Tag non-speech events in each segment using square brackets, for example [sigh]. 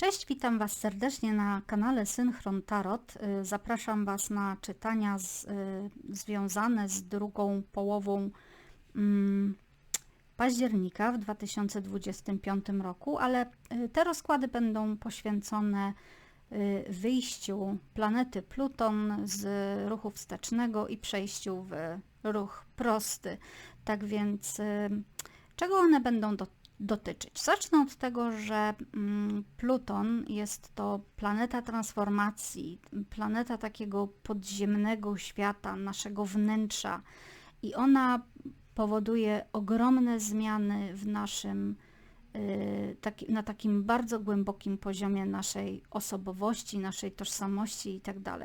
Cześć, witam Was serdecznie na kanale Synchron Tarot. Y, Zapraszam Was na czytania z, y, związane z drugą połową mm, października w 2025 roku, ale y, te rozkłady będą poświęcone wyjściu planety Pluton z ruchu wstecznego i przejściu w ruch prosty. Tak więc czego one będą do, dotyczyć? Zacznę od tego, że mm, Pluton jest to planeta transformacji, planeta takiego podziemnego świata, naszego wnętrza i ona powoduje ogromne zmiany w naszym y, na takim bardzo głębokim poziomie naszej osobowości, naszej tożsamości itd.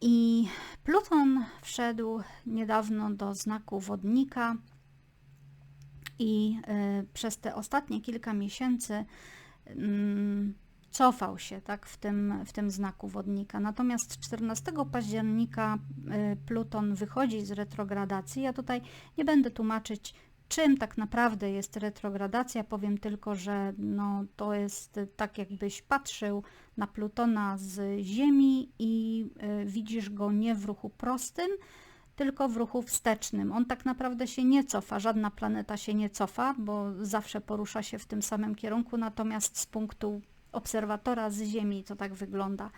I Pluton wszedł niedawno do znaku wodnika i y, przez te ostatnie kilka miesięcy mm, cofał się tak, w, tym, w tym znaku wodnika. Natomiast 14 października y, Pluton wychodzi z retrogradacji. Ja tutaj nie będę tłumaczyć, czym tak naprawdę jest retrogradacja. Powiem tylko, że no, to jest tak, jakbyś patrzył na Plutona z Ziemi i y, widzisz go nie w ruchu prostym, tylko w ruchu wstecznym. On tak naprawdę się nie cofa, żadna planeta się nie cofa, bo zawsze porusza się w tym samym kierunku, natomiast z punktu obserwatora z Ziemi to tak wygląda.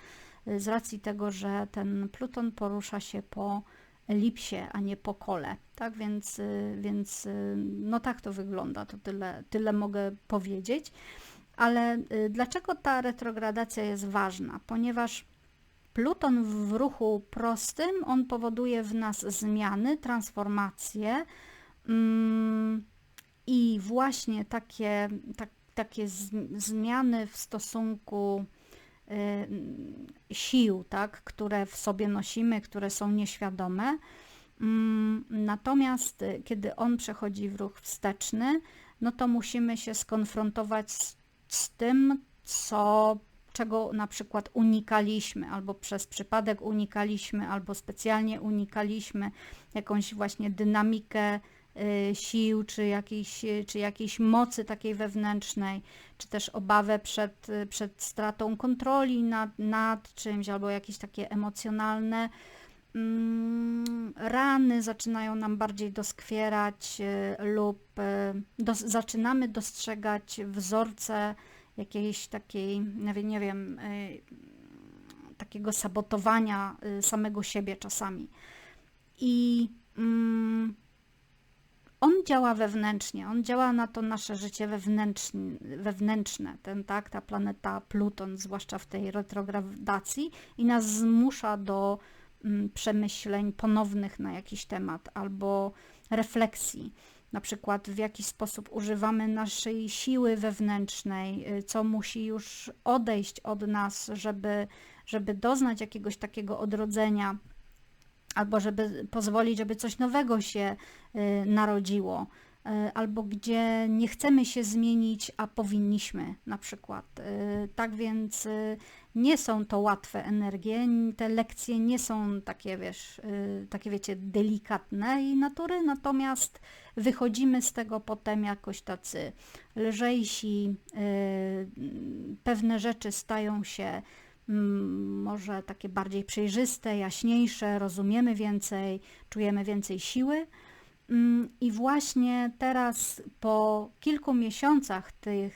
Z racji tego, że ten Pluton porusza się po elipsie, a nie po kole. Tak więc, więc no tak to wygląda, to tyle, tyle mogę powiedzieć. Ale y, dlaczego ta retrogradacja jest ważna? Ponieważ Pluton w ruchu prostym, on powoduje w nas zmiany, transformacje mm, i właśnie takie, tak, takie zmiany w stosunku y, sił, tak, które w sobie nosimy, które są nieświadome. Mm, natomiast y, kiedy on przechodzi w ruch wsteczny, no to musimy się skonfrontować z, z tym, co czego na przykład unikaliśmy, albo przez przypadek unikaliśmy, albo specjalnie unikaliśmy, jakąś właśnie dynamikę y, sił, czy jakiejś, czy jakiejś mocy takiej wewnętrznej, czy też obawę przed, przed stratą kontroli nad, nad czymś, albo jakieś takie emocjonalne mm, rany zaczynają nam bardziej doskwierać y, lub y, zaczynamy dostrzegać wzorce jakiejś takiej, nie wiem, y, takiego sabotowania y, samego siebie czasami. I mm, on działa wewnętrznie, on działa na to nasze życie wewnętrzne, wewnętrzne ten, tak, ta planeta Pluton, zwłaszcza w tej retrogradacji i nas zmusza do mm, przemyśleń ponownych na jakiś temat albo refleksji na przykład w jaki sposób używamy naszej siły wewnętrznej, y, co musi już odejść od nas, żeby, żeby doznać jakiegoś takiego odrodzenia, albo żeby pozwolić, żeby coś nowego się y, narodziło. E, albo gdzie nie chcemy się zmienić, a powinniśmy na przykład. E, tak więc e, nie są to łatwe energie, te lekcje nie są takie, wiesz, takie wiecie, delikatnej natury, natomiast wychodzimy z tego potem jakoś tacy lżejsi, pewne rzeczy stają się może takie bardziej przejrzyste, jaśniejsze, rozumiemy więcej, czujemy więcej siły. Mm, I właśnie teraz po kilku miesiącach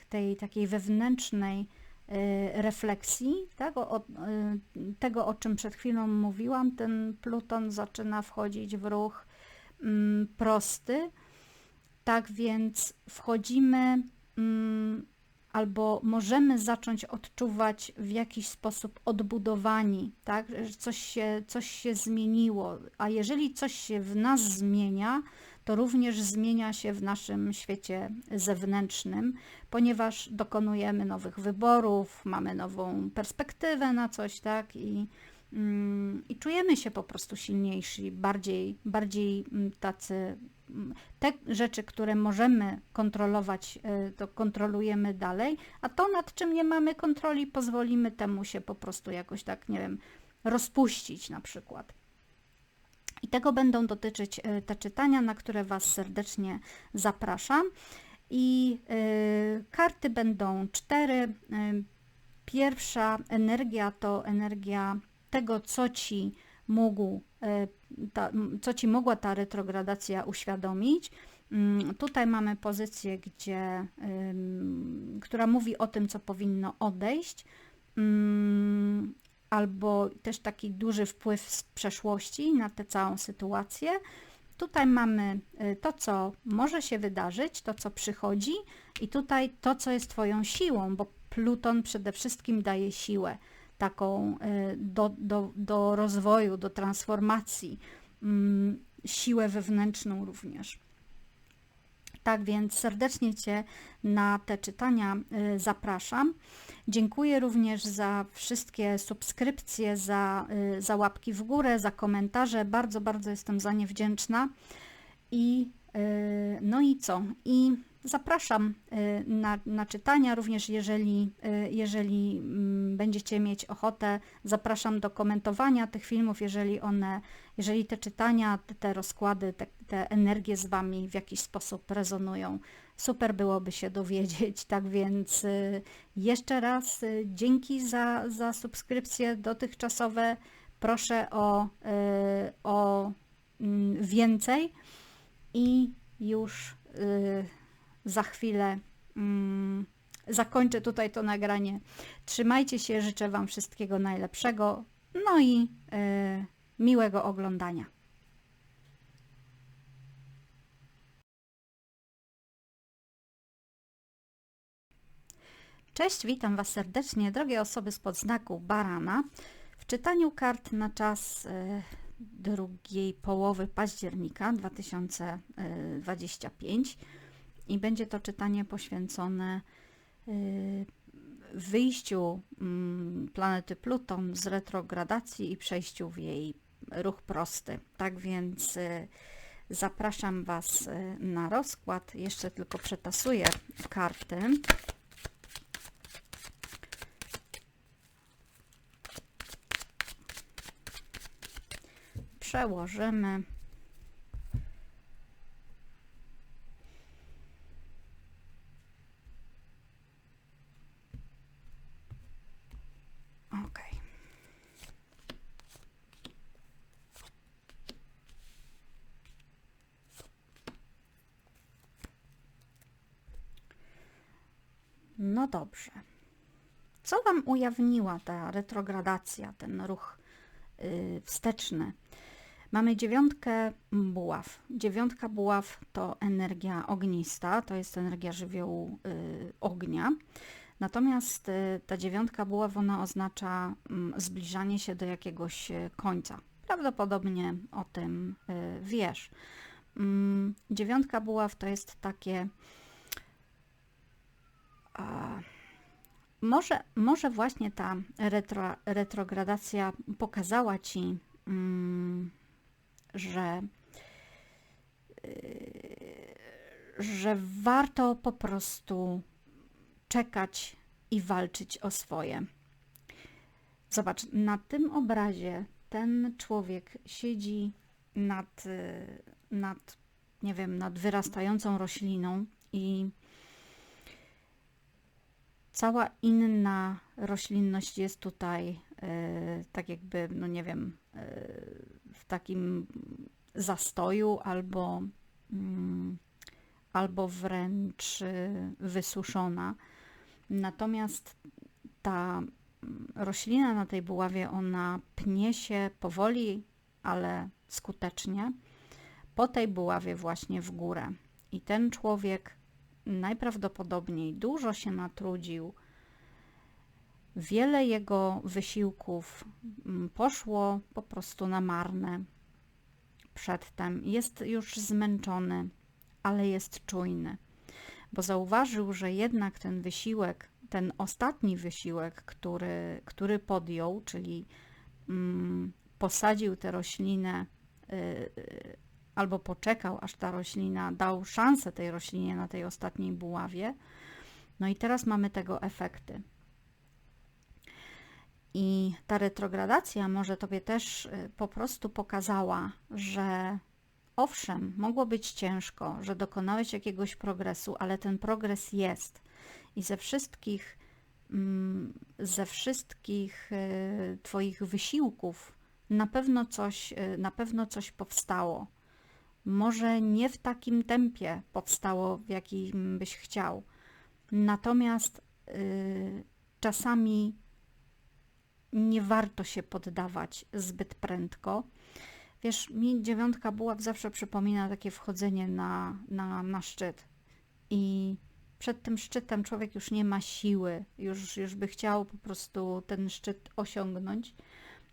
tej takiej wewnętrznej y, refleksji, tak, o, y, tego o czym przed chwilą mówiłam, ten Pluton zaczyna wchodzić w ruch mm, prosty. Tak więc wchodzimy mm, albo możemy zacząć odczuwać w jakiś sposób odbudowani, tak? że coś się, coś się zmieniło. A jeżeli coś się w nas zmienia, to również zmienia się w naszym świecie zewnętrznym, ponieważ dokonujemy nowych wyborów, mamy nową perspektywę na coś, tak? I, mm, i czujemy się po prostu silniejsi, bardziej, bardziej mm, tacy te rzeczy, które możemy kontrolować, y, to kontrolujemy dalej, a to, nad czym nie mamy kontroli, pozwolimy temu się po prostu jakoś tak, nie wiem, rozpuścić na przykład. I tego będą dotyczyć y, te czytania, na które Was serdecznie zapraszam. I y, karty będą cztery. Pierwsza energia to energia tego, co ci mógł, ta, co ci mogła ta retrogradacja uświadomić. Mm, tutaj mamy pozycję, gdzie, która mówi o tym, co powinno odejść, mm, albo też taki duży wpływ z przeszłości na tę całą sytuację. Tutaj mamy y, to, co może się wydarzyć, to, co przychodzi, i tutaj to, co jest Twoją siłą, bo Pluton przede wszystkim daje siłę taką y, do, do, do rozwoju, do transformacji, mm, siłę wewnętrzną również. Tak więc serdecznie Cię na te czytania y, zapraszam. Dziękuję również za wszystkie subskrypcje, za, y, za łapki w górę, za komentarze. Bardzo, bardzo jestem za nie wdzięczna. I no i co? I zapraszam na, na czytania, również jeżeli, jeżeli mm, będziecie mieć ochotę, zapraszam do komentowania tych filmów, jeżeli one, jeżeli te czytania, te rozkłady, te, te energie z Wami w jakiś sposób rezonują. Super byłoby się dowiedzieć, [laughs] tak więc y, jeszcze raz y, dzięki za, za subskrypcje dotychczasowe. Proszę o, y, o mm, więcej i już za chwilę mm, zakończę tutaj to nagranie. Trzymajcie się, życzę Wam wszystkiego najlepszego, no i miłego oglądania. Cześć, witam Was serdecznie, drogie osoby z podznaku Barana. W czytaniu kart na czas e, drugiej połowy października 2025 i będzie to czytanie poświęcone e, wyjściu mm, planety Pluton z retrogradacji i przejściu w jej ruch prosty. Tak więc e, zapraszam Was na rozkład. Jeszcze tylko przetasuję karty. przełożymy ok. No dobrze. Co Wam ujawniła ta retrogradacja, ten ruch yy, wsteczny? Mamy dziewiątkę buław. Dziewiątka buław to energia ognista, to jest energia żywiołu y, ognia. Natomiast y, ta dziewiątka buław, ona oznacza y, zbliżanie się do jakiegoś y, końca. Prawdopodobnie o tym y, wiesz. Mm, dziewiątka buław to jest takie... może, może właśnie ta retro, retrogradacja pokazała Ci mm, że, yy, że warto po prostu czekać i walczyć o swoje. Zobacz, na tym obrazie ten człowiek siedzi nad, nad nie wiem, nad wyrastającą rośliną i cała inna roślinność jest tutaj yy, tak jakby, no nie wiem, w takim zastoju albo, mm, albo wręcz y, wysuszona. Natomiast ta mm, roślina na tej buławie, ona pnie się powoli, ale skutecznie po tej buławie właśnie w górę. I ten człowiek najprawdopodobniej dużo się natrudził, Wiele jego wysiłków mm, poszło po prostu na marne przedtem. Jest już zmęczony, ale jest czujny, bo zauważył, że jednak ten wysiłek, ten ostatni wysiłek, który, który podjął, czyli mm, posadził tę roślinę y, y, albo poczekał, aż ta roślina dał szansę tej roślinie na tej ostatniej buławie. No i teraz mamy tego efekty. I ta retrogradacja może Tobie też y, po prostu pokazała, że owszem, mogło być ciężko, że dokonałeś jakiegoś progresu, ale ten progres jest. I ze wszystkich, mm, ze wszystkich y, Twoich wysiłków na pewno coś, y, na pewno coś powstało. Może nie w takim tempie powstało, w jakim byś chciał. Natomiast y, czasami nie warto się poddawać zbyt prędko. Wiesz, mi dziewiątka buław zawsze przypomina takie wchodzenie na, na, na szczyt. I przed tym szczytem człowiek już nie ma siły, już, już by chciał po prostu ten szczyt osiągnąć.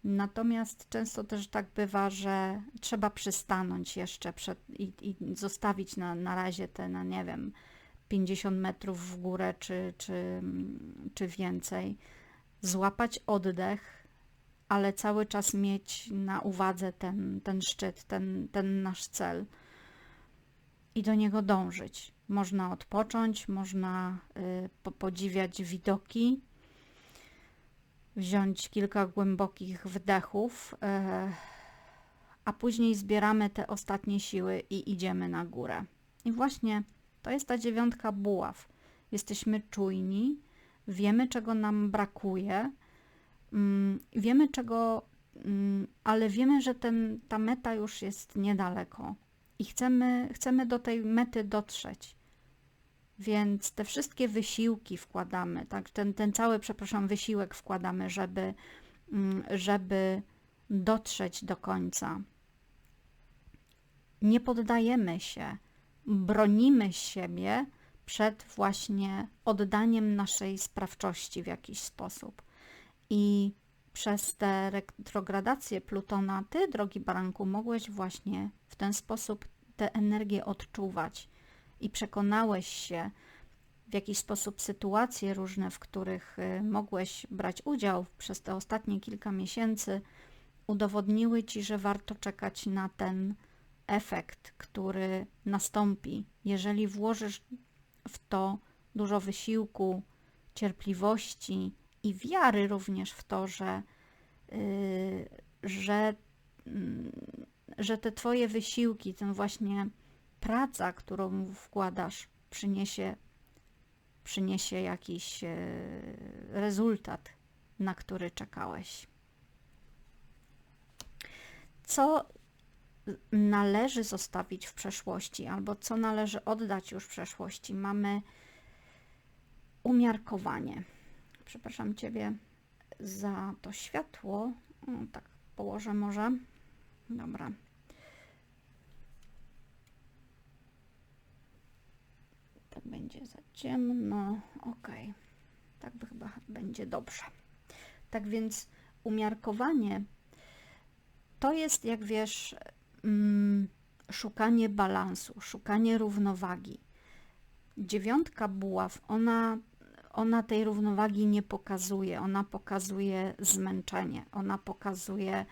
Natomiast często też tak bywa, że trzeba przystanąć jeszcze przed, i, i zostawić na, na razie te, no nie wiem, 50 metrów w górę czy, czy, czy więcej, złapać oddech, ale cały czas mieć na uwadze ten, ten szczyt, ten, ten nasz cel i do niego dążyć. Można odpocząć, można y, podziwiać widoki, wziąć kilka głębokich wdechów, e, a później zbieramy te ostatnie siły i idziemy na górę. I właśnie to jest ta dziewiątka buław. Jesteśmy czujni, wiemy czego nam brakuje, mm, wiemy czego, mm, ale wiemy, że ten, ta meta już jest niedaleko i chcemy, chcemy do tej mety dotrzeć. Więc te wszystkie wysiłki wkładamy, tak? ten, ten cały, przepraszam, wysiłek wkładamy, żeby, mm, żeby dotrzeć do końca. Nie poddajemy się, bronimy siebie przed właśnie oddaniem naszej sprawczości w jakiś sposób. I przez te retrogradacje Plutona, ty, drogi baranku, mogłeś właśnie w ten sposób tę energię odczuwać i przekonałeś się w jakiś sposób sytuacje różne, w których y, mogłeś brać udział przez te ostatnie kilka miesięcy, udowodniły ci, że warto czekać na ten efekt, który nastąpi, jeżeli włożysz w to dużo wysiłku, cierpliwości i wiary również w to, że, yy, że, yy, że te Twoje wysiłki, ten właśnie praca, którą wkładasz, przyniesie, przyniesie jakiś yy, rezultat, na który czekałeś. Co należy zostawić w przeszłości, albo co należy oddać już w przeszłości. Mamy umiarkowanie. Przepraszam Ciebie za to światło. O, tak położę może. Dobra. Tak będzie za ciemno. Ok. Tak by chyba będzie dobrze. Tak więc umiarkowanie to jest, jak wiesz, mm, szukanie balansu, szukanie równowagi. Dziewiątka buław, ona, ona tej równowagi nie pokazuje, ona pokazuje zmęczenie, ona pokazuje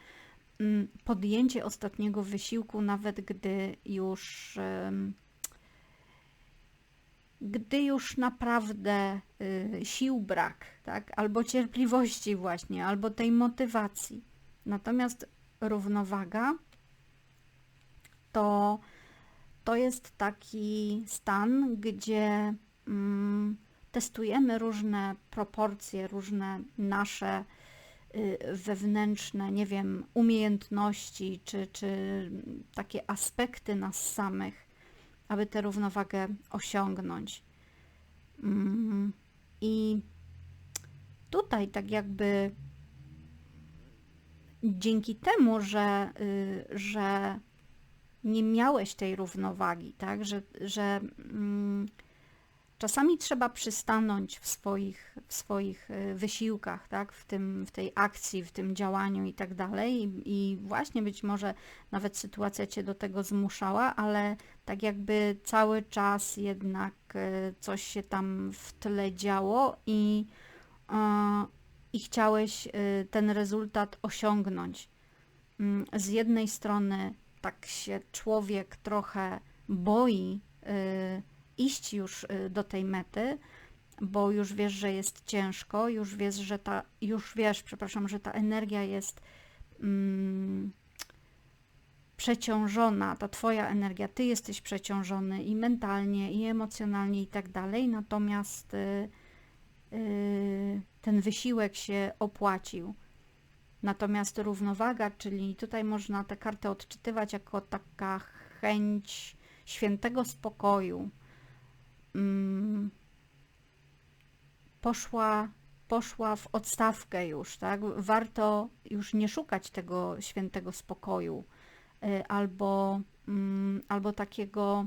mm, podjęcie ostatniego wysiłku, nawet gdy już gdy już naprawdę y, sił brak, tak? albo cierpliwości właśnie, albo tej motywacji. Natomiast równowaga to, to jest taki stan, gdzie mm, testujemy różne proporcje, różne nasze y, wewnętrzne, nie wiem, umiejętności czy, czy takie aspekty nas samych, aby tę równowagę osiągnąć. Mm, I tutaj tak jakby dzięki temu, że, y, że nie miałeś tej równowagi, tak? że, że mm, czasami trzeba przystanąć w swoich, w swoich y, wysiłkach, tak? w, tym, w tej akcji, w tym działaniu i tak dalej. I właśnie być może nawet sytuacja cię do tego zmuszała, ale tak jakby cały czas jednak y, coś się tam w tle działo i, i chciałeś ten rezultat osiągnąć. Mm, z jednej strony tak się człowiek trochę boi y, iść już do tej mety, bo już wiesz, że jest ciężko, już wiesz, że ta, już wiesz, przepraszam, że ta energia jest mm, przeciążona, ta Twoja energia, Ty jesteś przeciążony i mentalnie, i emocjonalnie, i tak dalej, natomiast y, y, ten wysiłek się opłacił. Natomiast równowaga, czyli tutaj można tę kartę odczytywać jako taka chęć świętego spokoju, mm, poszła, poszła w odstawkę już, tak? Warto już nie szukać tego świętego spokoju albo, mm, albo takiego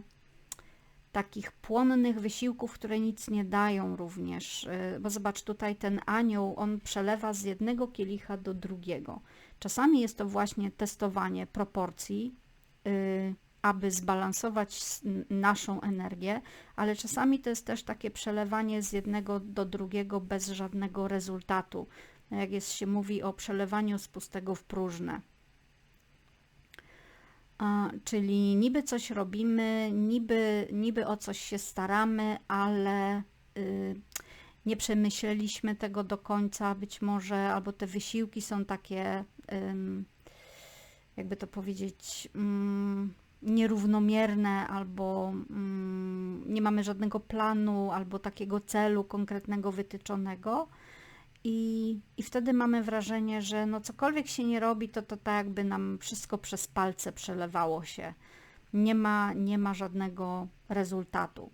takich płonnych wysiłków, które nic nie dają również. Y, bo zobacz, tutaj ten anioł, on przelewa z jednego kielicha do drugiego. Czasami jest to właśnie testowanie proporcji, y, aby zbalansować naszą energię, ale czasami to jest też takie przelewanie z jednego do drugiego bez żadnego rezultatu. Jak jest, się mówi o przelewaniu z pustego w próżne. Czyli niby coś robimy, niby, niby o coś się staramy, ale y, nie przemyśleliśmy tego do końca, być może, albo te wysiłki są takie, jakby to powiedzieć, mm, nierównomierne, albo mm, nie mamy żadnego planu, albo takiego celu konkretnego wytyczonego. I, I wtedy mamy wrażenie, że no cokolwiek się nie robi, to to tak jakby nam wszystko przez palce przelewało się. Nie ma, nie ma żadnego rezultatu.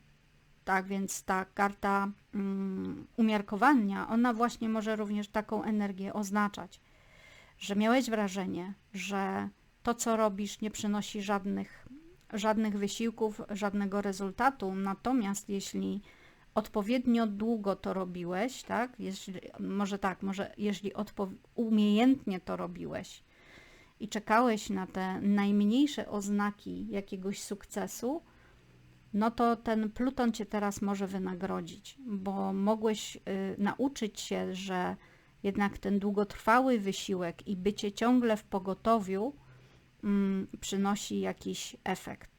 Tak więc ta karta um, umiarkowania, ona właśnie może również taką energię oznaczać, że miałeś wrażenie, że to, co robisz, nie przynosi żadnych, żadnych wysiłków, żadnego rezultatu. Natomiast jeśli odpowiednio długo to robiłeś, tak? Jeśli, może tak, może jeśli umiejętnie to robiłeś i czekałeś na te najmniejsze oznaki jakiegoś sukcesu, no to ten Pluton cię teraz może wynagrodzić, bo mogłeś y, nauczyć się, że jednak ten długotrwały wysiłek i bycie ciągle w pogotowiu y, przynosi jakiś efekt.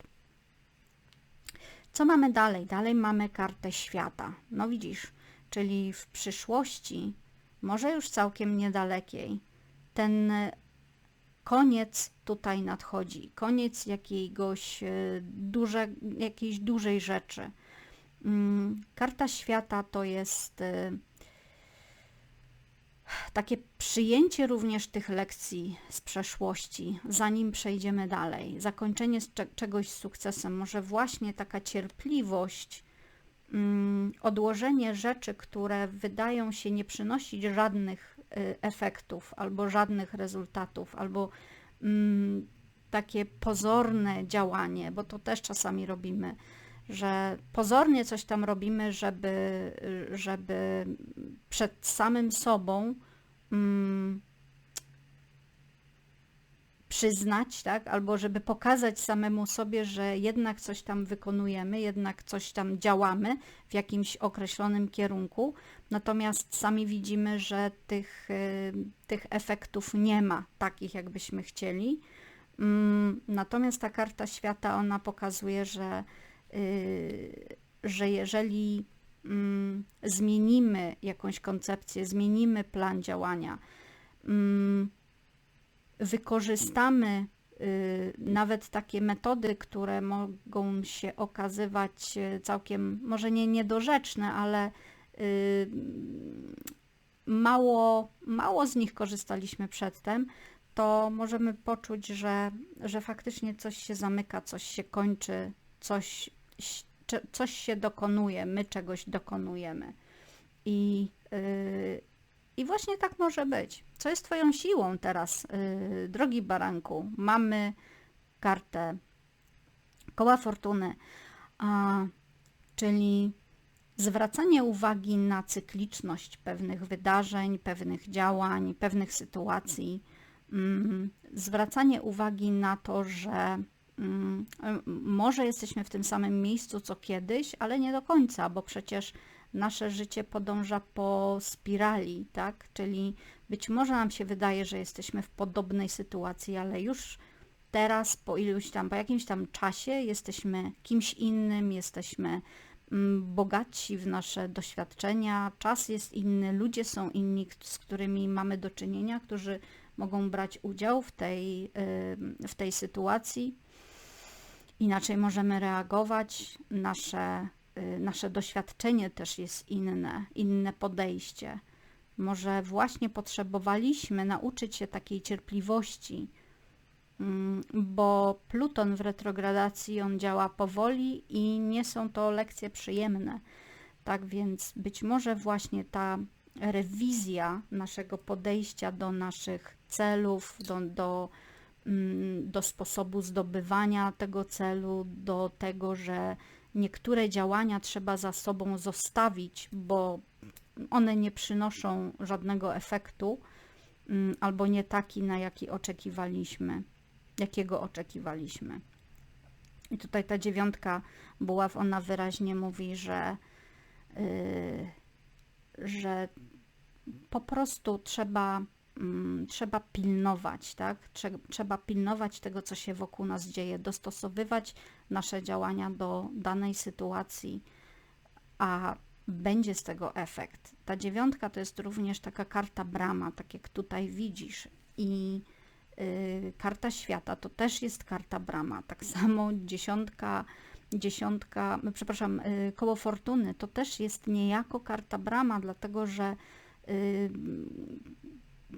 Co mamy dalej? Dalej mamy kartę świata. No widzisz, czyli w przyszłości, może już całkiem niedalekiej, ten koniec tutaj nadchodzi. Koniec jakiegoś e, duże, jakiejś dużej rzeczy. Mm, karta świata to jest e, takie przyjęcie również tych lekcji z przeszłości, zanim przejdziemy dalej, zakończenie cze czegoś z sukcesem, może właśnie taka cierpliwość, mm, odłożenie rzeczy, które wydają się nie przynosić żadnych y, efektów albo żadnych rezultatów, albo mm, takie pozorne działanie, bo to też czasami robimy że pozornie coś tam robimy, żeby, żeby przed samym sobą mm, przyznać, tak, albo żeby pokazać samemu sobie, że jednak coś tam wykonujemy, jednak coś tam działamy w jakimś określonym kierunku, natomiast sami widzimy, że tych, y, tych efektów nie ma takich, jakbyśmy chcieli. Mm, natomiast ta karta świata, ona pokazuje, że Y, że jeżeli mm, zmienimy jakąś koncepcję, zmienimy plan działania, mm, wykorzystamy y, nawet takie metody, które mogą się okazywać y, całkiem, może nie niedorzeczne, ale mało, mało z nich korzystaliśmy przedtem, to możemy poczuć, że, że faktycznie coś się zamyka, coś się kończy, coś coś się dokonuje, my czegoś dokonujemy. I, yy, I właśnie tak może być. Co jest Twoją siłą teraz, yy, drogi baranku? Mamy kartę koła fortuny, a, czyli zwracanie uwagi na cykliczność pewnych wydarzeń, pewnych działań, pewnych sytuacji, mm, zwracanie uwagi na to, że może jesteśmy w tym samym miejscu co kiedyś, ale nie do końca, bo przecież nasze życie podąża po spirali, tak? Czyli być może nam się wydaje, że jesteśmy w podobnej sytuacji, ale już teraz po iluś tam, po jakimś tam czasie jesteśmy kimś innym, jesteśmy mm, bogatsi w nasze doświadczenia, czas jest inny, ludzie są inni, z którymi mamy do czynienia, którzy mogą brać udział w tej, w tej sytuacji. Inaczej możemy reagować, nasze, y, nasze doświadczenie też jest inne, inne podejście. Może właśnie potrzebowaliśmy nauczyć się takiej cierpliwości, mm, bo Pluton w retrogradacji on działa powoli i nie są to lekcje przyjemne. Tak więc być może właśnie ta rewizja naszego podejścia do naszych celów, do, do, do sposobu zdobywania tego celu, do tego, że niektóre działania trzeba za sobą zostawić, bo one nie przynoszą żadnego efektu, mm, albo nie taki, na jaki oczekiwaliśmy, jakiego oczekiwaliśmy. I tutaj ta dziewiątka buław, ona wyraźnie mówi, że, yy, że po prostu trzeba, mm, trzeba pilnować, tak? Trzeba pilnować tego, co się wokół nas dzieje, dostosowywać nasze działania do danej sytuacji, a będzie z tego efekt. Ta dziewiątka to jest również taka karta brama, tak jak tutaj widzisz. I y, karta świata to też jest karta brama. Tak samo dziesiątka, dziesiątka, przepraszam, y, koło fortuny to też jest niejako karta brama, dlatego że y,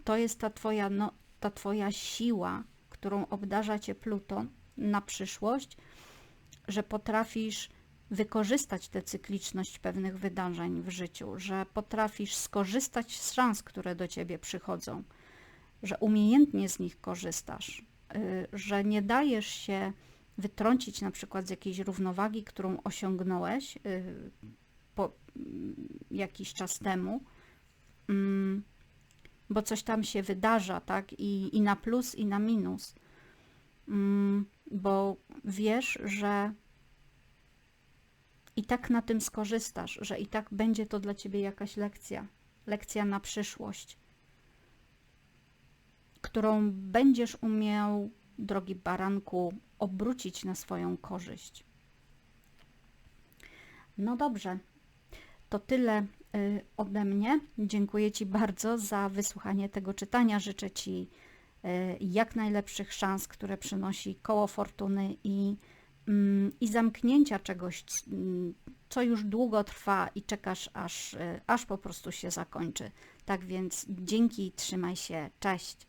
to jest ta twoja, no, ta twoja siła, którą obdarza cię Pluton na przyszłość, że potrafisz wykorzystać tę cykliczność pewnych wydarzeń w życiu, że potrafisz skorzystać z szans, które do ciebie przychodzą, że umiejętnie z nich korzystasz, y, że nie dajesz się wytrącić na przykład z jakiejś równowagi, którą osiągnąłeś y, po mm, jakiś czas temu, mm, bo coś tam się wydarza, tak? I, i na plus, i na minus. Mm, bo wiesz, że i tak na tym skorzystasz, że i tak będzie to dla ciebie jakaś lekcja, lekcja na przyszłość, którą będziesz umiał, drogi baranku, obrócić na swoją korzyść. No dobrze, to tyle ode mnie. Dziękuję Ci bardzo za wysłuchanie tego czytania. Życzę Ci y, jak najlepszych szans, które przynosi koło fortuny i Mm, i zamknięcia czegoś, co już długo trwa i czekasz, aż, y, aż po prostu się zakończy. Tak więc dzięki, trzymaj się, cześć.